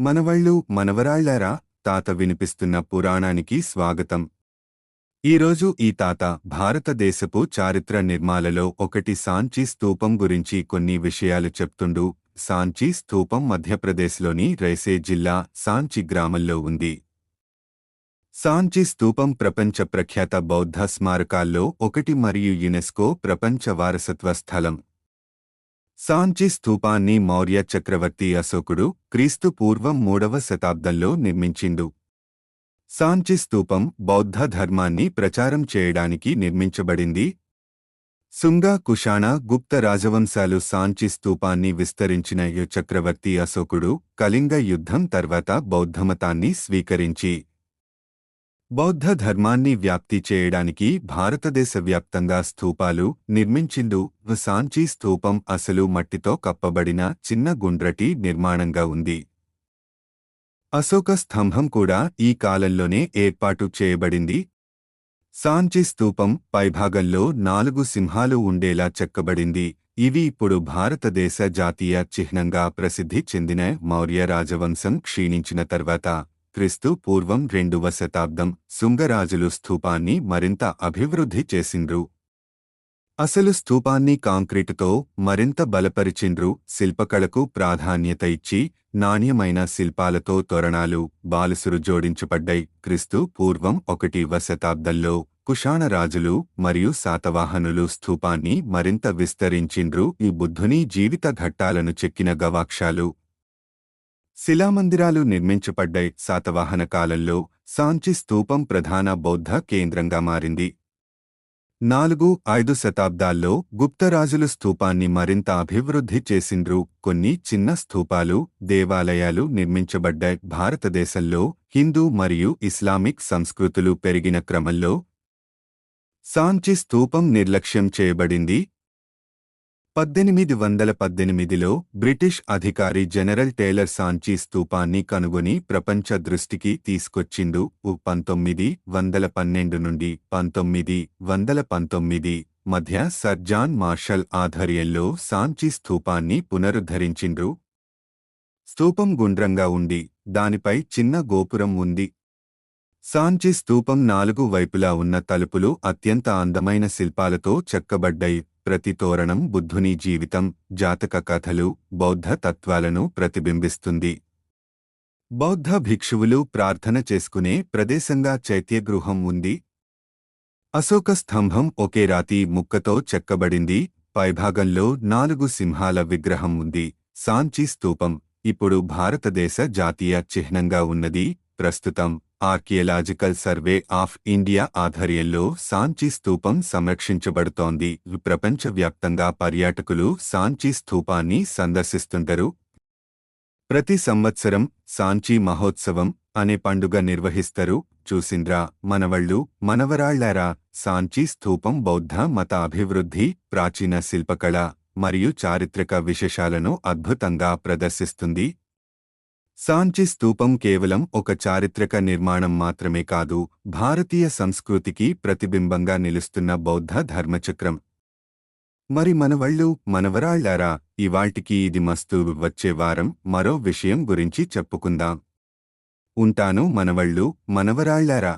మనవళ్ళు మనవరాళ్ళారా తాత వినిపిస్తున్న పురాణానికి స్వాగతం. ఈరోజు ఈ తాత భారతదేశపు చారిత్ర నిర్మాలలో ఒకటి సాంచీ స్తూపం గురించి కొన్ని విషయాలు చెప్తుండు. సాంచీ స్తూపం మధ్యప్రదేశ్లోని రైసే జిల్లా సాంచి గ్రామంలో ఉంది. సాంచి స్తూపం ప్రపంచ ప్రఖ్యాత బౌద్ధ స్మారకాల్లో ఒకటి మరియు యునెస్కో ప్రపంచ వారసత్వ స్థలం. సాంచి స్థూపాన్ని మౌర్య చక్రవర్తి అశోకుడు క్రీస్తు పూర్వం మూడవ శతాబ్దంలో నిర్మించిండు. సాంచి స్థూపం బౌద్ధ ధర్మాన్ని ప్రచారం చేయడానికి నిర్మించబడింది. సుంగా కుషాణ గుప్త రాజవంశాలు సాంచి స్థూపాన్ని విస్తరించిన యు చక్రవర్తి అశోకుడు కళింగ యుద్ధం తర్వాత బౌద్ధమతాన్ని స్వీకరించి బౌద్ధ ధర్మాన్ని వ్యాప్తి చేయడానికి భారతదేశ వ్యాప్తంగా స్థూపాలు నిర్మించిండు సాంచీ స్థూపం అసలు మట్టితో కప్పబడిన చిన్న గుండ్రటి నిర్మాణంగా ఉంది. అశోక స్తంభం కూడా ఈ కాలంలోనే ఏర్పాటు చేయబడింది. సాంచి స్థూపం పైభాగంలో నాలుగు సింహాలు ఉండేలా చెక్కబడింది. ఇవి ఇప్పుడు భారతదేశ జాతీయ చిహ్నంగా ప్రసిద్ధి చెందిన మౌర్య రాజవంశం క్షీణించిన తర్వాత క్రీస్తు పూర్వం రెండవ శతాబ్దం శుంగరాజులు స్థూపాన్ని మరింత అభివృద్ధి చేసిండ్రు. అసలు స్థూపాన్ని కాంక్రీటుతో మరింత బలపరిచిండ్రు శిల్పకళకు ప్రాధాన్యత ఇచ్చి నాణ్యమైన శిల్పాలతో తోరణాలు బాలుసురు జోడించబడ్డాయి. క్రీస్తు పూర్వం ఒకటివ శతాబ్దంలో కుషాణ రాజులు మరియు శాతవాహనులు స్థూపాన్ని మరింత విస్తరించిండ్రు. ఈ బుద్ధుని జీవిత ఘట్టాలను చెక్కిన గవాక్షాలు శిలామందిరాలు నిర్మించబడ్డాయి. శాతవాహన కాలంలో సాంచి స్తూపం ప్రధాన బౌద్ధ కేంద్రంగా మారింది. నాలుగు ఐదు శతాబ్దాల్లో గుప్తరాజులు స్తూపాన్ని మరింత అభివృద్ధి చేసిండ్రు. కొన్ని చిన్న స్తూపాలు దేవాలయాలు నిర్మించబడ్డాయి. భారతదేశంలో హిందూ మరియు ఇస్లామిక్ సంస్కృతులు పెరిగిన క్రమంలో సాంచి స్తూపం నిర్లక్ష్యం చేయబడింది. పద్దెనిమిది వందల పద్దెనిమిదిలో బ్రిటిష్ అధికారి జనరల్ టేలర్ సాంచీ స్తూపాన్ని కనుగొని ప్రపంచ దృష్టికి తీసుకొచ్చిండు. ఉ పంతొమ్మిది వందల పన్నెండు నుండి పంతొమ్మిది వందల పంతొమ్మిది మధ్య సర్ జాన్ మార్షల్ ఆధ్వర్యంలో సాంచి స్థూపాన్ని పునరుద్ధరించిండ్రు స్థూపం గుండ్రంగా ఉండి దానిపై చిన్న గోపురం ఉంది. సాంచి స్థూపం నాలుగు వైపులా ఉన్న తలుపులు అత్యంత అందమైన శిల్పాలతో చెక్కబడ్డాయి. ప్రతి తోరణం బుద్ధుని జీవితం జాతక కథలు బౌద్ధ తత్వాలను ప్రతిబింబిస్తుంది. బౌద్ధ భిక్షువులు ప్రార్థన చేసుకునే ప్రదేశంగా చైత్యగృహం ఉంది. అశోక స్తంభం ఒకే రాతి ముక్కతో చెక్కబడింది. పైభాగంలో నాలుగు సింహాల విగ్రహం ఉంది. సాంచి స్తూపం ఇప్పుడు భారతదేశ జాతీయ చిహ్నంగా ఉన్నది. ప్రస్తుతం ఆర్కియలాజికల్ సర్వే ఆఫ్ ఇండియా ఆధ్వర్యంలో సాంచి స్థూపం సంరక్షించబడుతోంది. ప్రపంచవ్యాప్తంగా పర్యాటకులు సాంచి స్థూపాన్ని సందర్శిస్తుంటారు. ప్రతి సంవత్సరం సాంచి మహోత్సవం అనే పండుగ నిర్వహిస్తారు. చూసింద్రా మనవళ్ళు మనవరాళ్ళారా సాంచి స్థూపం బౌద్ధ మత అభివృద్ధి ప్రాచీన శిల్పకళ మరియు చారిత్రక విశేషాలను అద్భుతంగా ప్రదర్శిస్తుంది. సాంచి స్తూపం కేవలం ఒక చారిత్రక నిర్మాణం మాత్రమే కాదు భారతీయ సంస్కృతికి ప్రతిబింబంగా నిలుస్తున్న బౌద్ధ ధర్మచక్రం. మరి మనవళ్ళు మనవరాళ్ళారా ఇవాల్టికి ఇది మస్తు వచ్చే వారం మరో విషయం గురించి చెప్పుకుందాం. ఉంటాను మనవళ్ళు మనవరాళ్ళారా